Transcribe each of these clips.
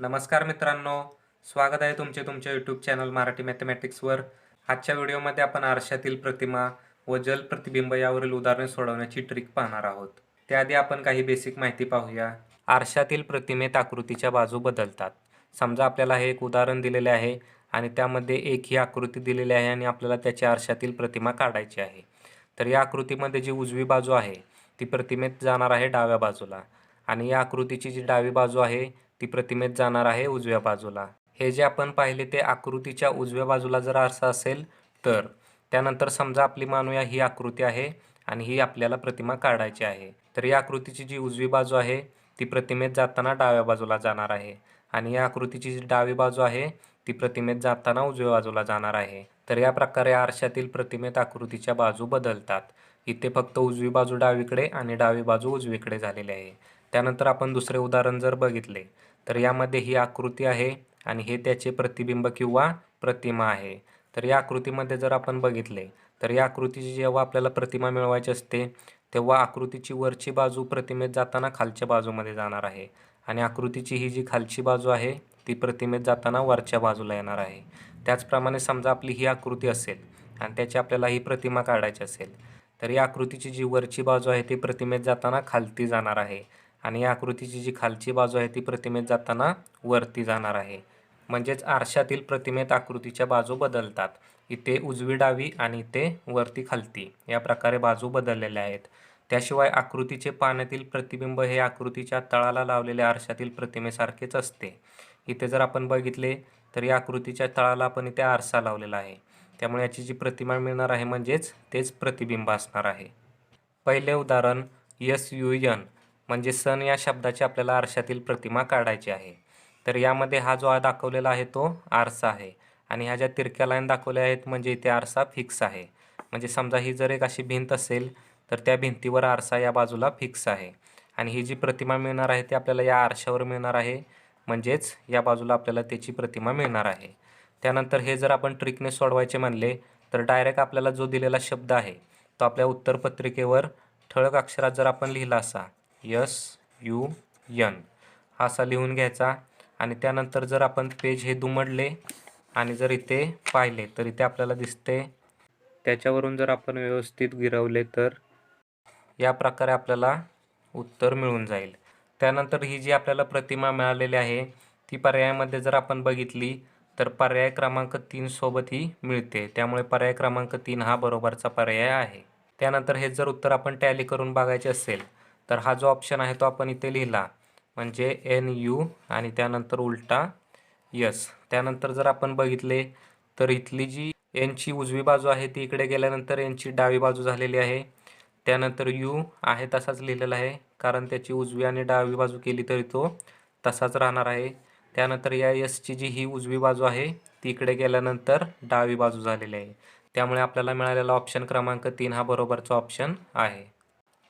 नमस्कार मित्रांनो. स्वागत आहे तुमचे तुमच्या यूट्यूब चॅनल मराठी मॅथमॅटिक्सवर आजच्या व्हिडिओमध्ये आपण आरशातील प्रतिमा व जल प्रतिबिंब यावरील उदाहरणे सोडवण्याची ट्रिक पाहणार आहोत. त्याआधी आपण काही बेसिक माहिती पाहूया. आरशातील प्रतिमेत आकृतीच्या बाजू बदलतात. समजा आपल्याला हे एक उदाहरण दिलेले आहे आणि त्यामध्ये एक ही आकृती दिलेली आहे आणि आपल्याला त्याच्या आरशातील प्रतिमा काढायची आहे. तर या आकृतीमध्ये जी उजवी बाजू आहे ती प्रतिमेत जाणार आहे डाव्या बाजूला. आणि या आकृतीची जी डावी बाजू आहे ती प्रतिमेत जाणार आहे उजव्या बाजूला. हे जे आपण पाहिले ते आकृतीच्या उजव्या बाजूला जर आरसा असेल तर त्यानंतर समजा आपली मानूया ही आकृती आहे आणि ही आपल्याला प्रतिमा काढायची आहे. तर या आकृतीची जी उजवी बाजू आहे ती प्रतिमेत जाताना डाव्या बाजूला जाणार आहे आणि या आकृतीची जी डावी बाजू आहे ती प्रतिमेत जाताना उजव्या बाजूला जाणार आहे. तर या प्रकारे आरशातील प्रतिमेत आकृतीच्या बाजू बदलतात. इथे फक्त उजवी बाजू डावीकडे आणि डावी बाजू उजवीकडे झालेली आहे. त्यानंतर आपण दुसरे उदाहरण जर बघितले तर यामध्ये ही आकृती आहे आणि हे त्याचे प्रतिबिंब किंवा प्रतिमा आहे. तर या आकृतीमध्ये जर आपण बघितले तर या आकृतीची जेव्हा आपल्याला प्रतिमा मिळवायची असते तेव्हा आकृतीची वरची बाजू प्रतिमेत जाताना खालच्या बाजूमध्ये जाणार आहे आणि आकृतीची ही जी खालची बाजू आहे ती प्रतिमेत जाताना वरच्या बाजूला येणार आहे. त्याचप्रमाणे समजा आपली ही आकृती असेल आणि त्याची आपल्याला ही प्रतिमा काढायची असेल तर या आकृतीची जी वरची बाजू आहे ती प्रतिमेत जाताना खालती जाणार आहे. आणि या आकृतीची जी खालची बाजू आहे ती प्रतिमेत जाताना वरती जाणार आहे. म्हणजेच आरशातील प्रतिमेत आकृतीच्या बाजू बदलतात. इथे उजवी डावी आणि इथे वरती खालती या प्रकारे बाजू बदललेल्या आहेत. त्याशिवाय आकृतीचे पाण्यातील प्रतिबिंब हे आकृतीच्या तळाला लावलेल्या आरशातील प्रतिमेसारखेच असते. इथे जर आपण बघितले तर या आकृतीच्या तळाला आपण इथे आरसा लावलेला आहे. त्यामुळे याची जी प्रतिमा मिळणार आहे म्हणजेच तेच प्रतिबिंब असणार आहे. पहिले उदाहरण यस यू यन म्हणजे सन या शब्दाची आपल्याला आरशातील प्रतिमा काढायची आहे. तर यामध्ये हा जो दाखवलेला आहे तो आरसा आहे. आणि ह्या ज्या तिरक्या लाईन दाखवल्या आहेत म्हणजे इथे आरसा फिक्स आहे. म्हणजे समजा ही जर एक अशी भिंत असेल तर त्या भिंतीवर आरसा या बाजूला फिक्स आहे. आणि ही जी प्रतिमा मिळणार आहे ती आपल्याला या आरशावर मिळणार आहे. म्हणजेच या बाजूला आपल्याला त्याची प्रतिमा मिळणार आहे. त्यानंतर हे जर आपण ट्रिकने सोडवायचे म्हणले तर डायरेक्ट आपल्याला जो दिलेला शब्द आहे तो आपल्या उत्तरपत्रिकेवर ठळक अक्षरात जर आपण लिहिला असा यस यू यन हा असा लिहून घ्यायचा. आणि त्यानंतर जर आपण पेज हे दुमडले आणि जर इथे पाहिले तर इथे आपल्याला दिसते. त्याच्यावरून जर आपण व्यवस्थित गिरवले तर या प्रकारे आपल्याला उत्तर मिळून जाईल. त्यानंतर ही जी आपल्याला प्रतिमा मिळालेली आहे ती पर्यायामध्ये जर आपण बघितली तर पर्याय क्रमांक तीनसोबत ही मिळते. त्यामुळे पर्याय क्रमांक तीन हा बरोबरचा पर्याय आहे. त्यानंतर हे जर उत्तर आपण टॅली करून बघायचे असेल तर हा जो ऑप्शन आहे तो आपण इथे लिहिला. म्हणजे एन यू आणि त्यानंतर उलटा यस त्यानंतर जर आपण बघितले तर इथली जी एनची उजवी बाजू आहे ती इकडे गेल्यानंतर एनची डावी बाजू झालेली आहे. त्यानंतर यू आहे तसाच लिहिलेला आहे. कारण त्याची उजवी आणि डावी बाजू केली तरी तो तसाच राहणार आहे. त्यानंतर या यसची जी ही उजवी बाजू आहे ती इकडे गेल्यानंतर डावी बाजू झालेली आहे. त्यामुळे आपल्याला मिळालेला ऑप्शन क्रमांक तीन हा बरोबरचा ऑप्शन आहे.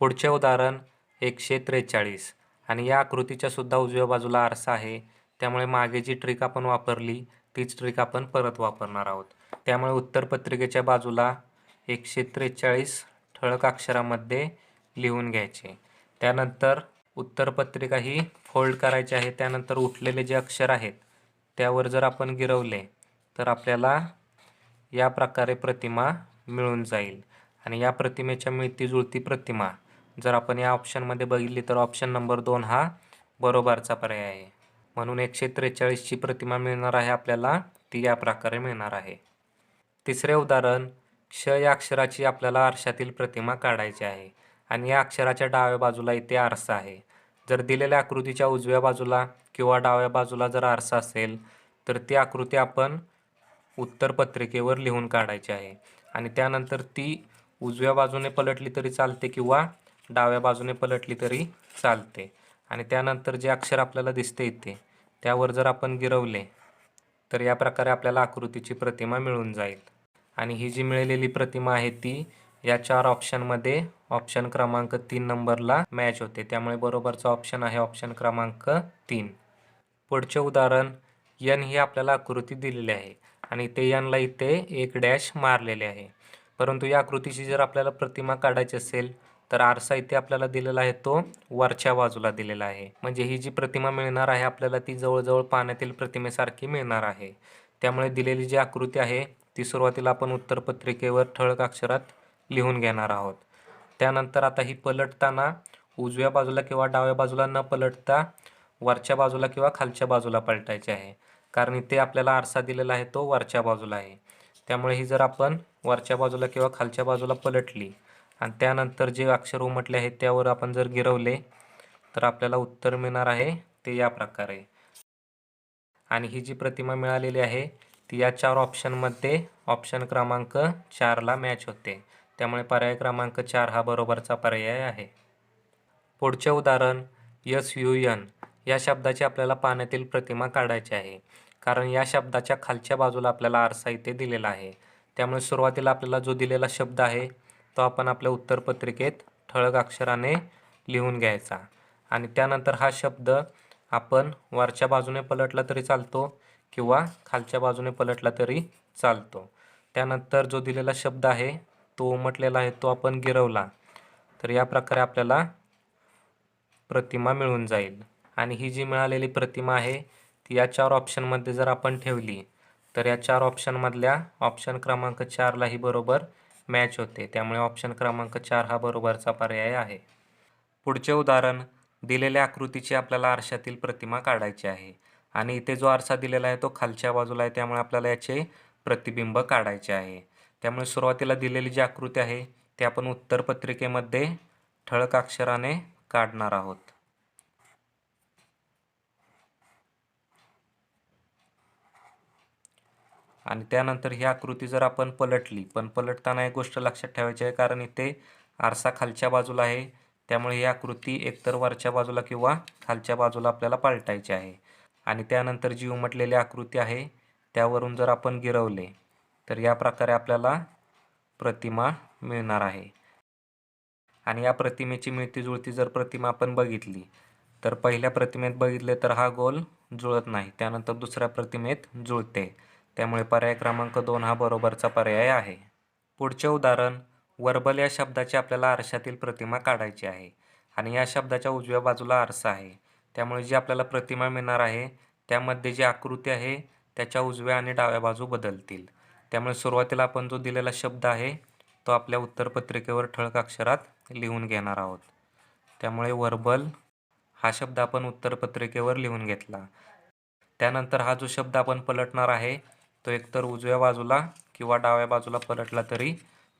पुढचे उदाहरण एकशे त्रेचाळीस. आणि या आकृतीच्या सुद्धा उजव्या बाजूला आरसा आहे. त्यामुळे मागे जी ट्रिक आपण वापरली तीच ट्रिक आपण परत वापरणार आहोत. त्यामुळे उत्तरपत्रिकेच्या बाजूला एकशे त्रेचाळीस ठळक अक्षरामध्ये लिहून घ्यायचे. त्यानंतर उत्तरपत्रिका ही फोल्ड करायची आहे. त्यानंतर उठलेले जे अक्षर आहेत त्यावर जर आपण गिरवले तर आपल्याला या प्रकारे प्रतिमा मिळून जाईल. आणि या प्रतिमेच्या मिळती जुळती प्रतिमा जर आपण या ऑप्शनमध्ये बघितली तर ऑप्शन नंबर दोन हा बरोबरचा पर्याय आहे. म्हणून एकशे त्रेचाळीसची प्रतिमा मिळणार आहे आपल्याला ती या प्रकारे मिळणार आहे. तिसरे उदाहरण क्ष या अक्षराची आपल्याला आरशातील प्रतिमा काढायची आहे आणि या अक्षराच्या डाव्या बाजूला इथे आरसा आहे. जर दिलेल्या आकृतीच्या उजव्या बाजूला किंवा डाव्या बाजूला जर आरसा असेल तर ती आकृती आपण उत्तरपत्रिकेवर लिहून काढायची आहे. आणि त्यानंतर ती उजव्या बाजूने पलटली तरी चालते किंवा डाव्या बाजूने पलटली तरी चालते. आणि त्यानंतर जे अक्षर आपल्याला दिसते इथे त्यावर जर आपण गिरवले तर या प्रकारे आपल्याला आकृतीची प्रतिमा मिळून जाईल. आणि ही जी मिळालेली प्रतिमा आहे ती या चार ऑप्शनमध्ये ऑप्शन क्रमांक तीन नंबरला मॅच होते. त्यामुळे बरोबरचा ऑप्शन आहे ऑप्शन क्रमांक तीन. पुढचे उदाहरण यन ही आपल्याला आकृती दिलेली आहे आणि ते यनला इथे एक डॅश मारलेले आहे. परंतु या आकृतीची जर आपल्याला प्रतिमा काढायची असेल तर आरसा इथे आपल्याला दिलेला आहे तो वरच्या बाजूला दिलेला आहे. म्हणजे ही जी प्रतिमा मिळणार आहे आपल्याला ती जवळजवळ पाण्यातील प्रतिमेसारखी मिळणार आहे. त्यामुळे दिलेली जी आकृती आहे ती सुरुवातीला आपण उत्तरपत्रिकेवर ठळक अक्षरात लिहून घेणार आहोत. त्यानंतर आता ही पलटताना उजव्या बाजूला किंवा डाव्या बाजूला न पलटता वरच्या बाजूला किंवा खालच्या बाजूला पलटायचे आहे. कारण इथे आपल्याला आरसा दिलेला आहे तो वरच्या बाजूला आहे. त्यामुळे ही जर आपण वरच्या बाजूला किंवा खालच्या बाजूला पलटली आणि त्यानंतर जे अक्षर उमटले आहेत त्यावर आपण जर गिरवले तर आपल्याला उत्तर मिळणार आहे ते या प्रकारे. आणि ही जी प्रतिमा मिळालेली आहे ती या चार ऑप्शनमध्ये ऑप्शन क्रमांक चारला मॅच होते. त्यामुळे पर्याय क्रमांक चार हा बरोबरचा पर्याय आहे. पुढचे उदाहरण यस यू एन या शब्दाची आपल्याला पाण्यातील प्रतिमा काढायची आहे. कारण या शब्दाच्या खालच्या बाजूला आपल्याला आरसा इथे दिलेला आहे. त्यामुळे सुरुवातीला आपल्याला जो दिलेला शब्द आहे तो आपण आपल्या उत्तरपत्रिकेत ठळक अक्षराने लिहून घ्यायचा. आणि त्यानंतर हा शब्द आपण वरच्या बाजूने पलटला तरी चालतो किंवा खालच्या बाजूने पलटला तरी चालतो. त्यानंतर जो दिलेला शब्द आहे तो उमटलेला आहे तो आपण गिरवला. तर या प्रकारे आपल्याला प्रतिमा मिळून जाईल. आणि ही जी मिळालेली प्रतिमा आहे ती या चार ऑप्शनमध्ये जर आपण ठेवली तर या चार ऑप्शनमधल्या ऑप्शन क्रमांक चारलाही बरोबर मॅच होते. त्यामुळे ऑप्शन क्रमांक चार हा बरोबरचा पर्याय आहे. पुढचे उदाहरण दिलेल्या आकृतीची आपल्याला आरशातील प्रतिमा काढायची आहे. आणि इथे जो आरसा दिलेला आहे तो खालच्या बाजूला आहे त्यामुळे आपल्याला याचे प्रतिबिंब काढायचे आहे. त्यामुळे सुरुवातीला दिलेली जी आकृती आहे ती आपण उत्तरपत्रिकेमध्ये ठळक अक्षराने काढणार आहोत. आणि त्यानंतर ही आकृती जर आपण पलटली पण पलटताना एक गोष्ट लक्षात ठेवायची आहे कारण इथे आरसा खालच्या बाजूला आहे. त्यामुळे ही आकृती एकतर वरच्या बाजूला किंवा खालच्या बाजूला आपल्याला पालटायची आहे. आणि त्यानंतर जी उमटलेली आकृती आहे त्यावरून जर आपण गिरवले तर या प्रकारे आपल्याला प्रतिमा मिळणार आहे. आणि या प्रतिमेची मिळती जुळती जर प्रतिमा आपण बघितली तर पहिल्या प्रतिमेत बघितले तर हा गोल जुळत नाही. त्यानंतर दुसऱ्या प्रतिमेत जुळते. त्यामुळे पर्याय क्रमांक दोन हा बरोबरचा पर्याय आहे. पुढचे उदाहरण वर्बल या शब्दाची आपल्याला आरशातील प्रतिमा काढायची आहे आणि या शब्दाच्या उजव्या बाजूला आरसा आहे. त्यामुळे जी आपल्याला प्रतिमा मिळणार आहे त्यामध्ये जी आकृती आहे त्याच्या उजव्या आणि डाव्या बाजू बदलतील. त्यामुळे सुरुवातीला आपण जो दिलेला शब्द आहे तो आपल्या उत्तरपत्रिकेवर ठळक अक्षरात लिहून घेणार आहोत. त्यामुळे वर्बल हा शब्द आपण उत्तरपत्रिकेवर लिहून घेतला. त्यानंतर हा जो शब्द आपण पलटणार आहे तो एकतर उजव्या बाजूला किंवा डाव्या बाजूला पलटला तरी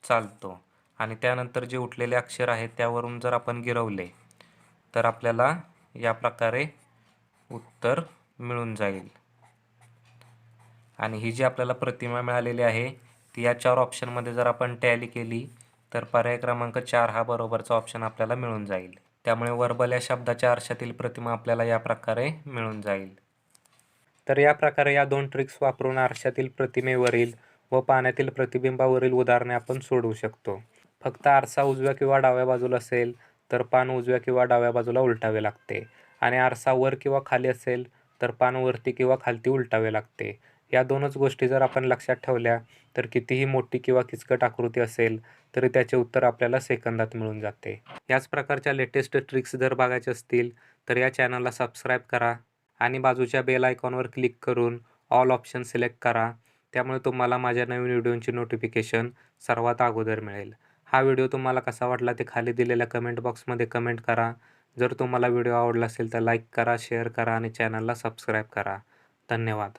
चालतो. आणि त्यानंतर जे उठलेले अक्षर आहेत त्यावरून जर आपण गिरवले तर आपल्याला या प्रकारे उत्तर मिळून जाईल. आणि ही जी आपल्याला प्रतिमा मिळालेली आहे ती या चार ऑप्शनमध्ये जर आपण टॅली केली तर पर्याय क्रमांक चार हा बरोबरचा ऑप्शन आपल्याला मिळून जाईल. त्यामुळे वर्बल या शब्दाच्या आरशातील प्रतिमा आपल्याला या प्रकारे मिळून जाईल. तर या प्रकारे या दोन ट्रिक्स वापरून आरशातील प्रतिमेवरील व पाण्यातील प्रतिबिंबावरील उदाहरणे आपण सोडवू शकतो. फक्त आरसा उजव्या किंवा डाव्या बाजूला असेल तर पान उजव्या किंवा डाव्या बाजूला उलटावे लागते. आणि आरसा वर किंवा खाली असेल तर पान वरती किंवा खालती उलटावे लागते. या दोनच गोष्टी जर आपण लक्षात ठेवल्या तर कितीही मोठी किंवा किचकट आकृती असेल तरी त्याचे उत्तर आपल्याला सेकंदात मिळून जाते. याच प्रकारच्या लेटेस्ट ट्रिक्स जर बघायचे असतील तर या चॅनलला सबस्क्राईब करा. आणि बाजूच्या बेल आयकॉनवर क्लिक करून ऑल ऑप्शन सिलेक्ट करा. त्यामुळे तुम्हाला माझ्या नवीन व्हिडिओची नोटिफिकेशन सर्वात अगोदर मिळेल. हा व्हिडिओ तुम्हाला कसा वाटला ते खाली दिलेल्या कमेंट बॉक्समध्ये कमेंट करा. जर तुम्हाला व्हिडिओ आवडला असेल तर लाईक करा शेअर करा आणि चॅनलला सबस्क्राईब करा. धन्यवाद.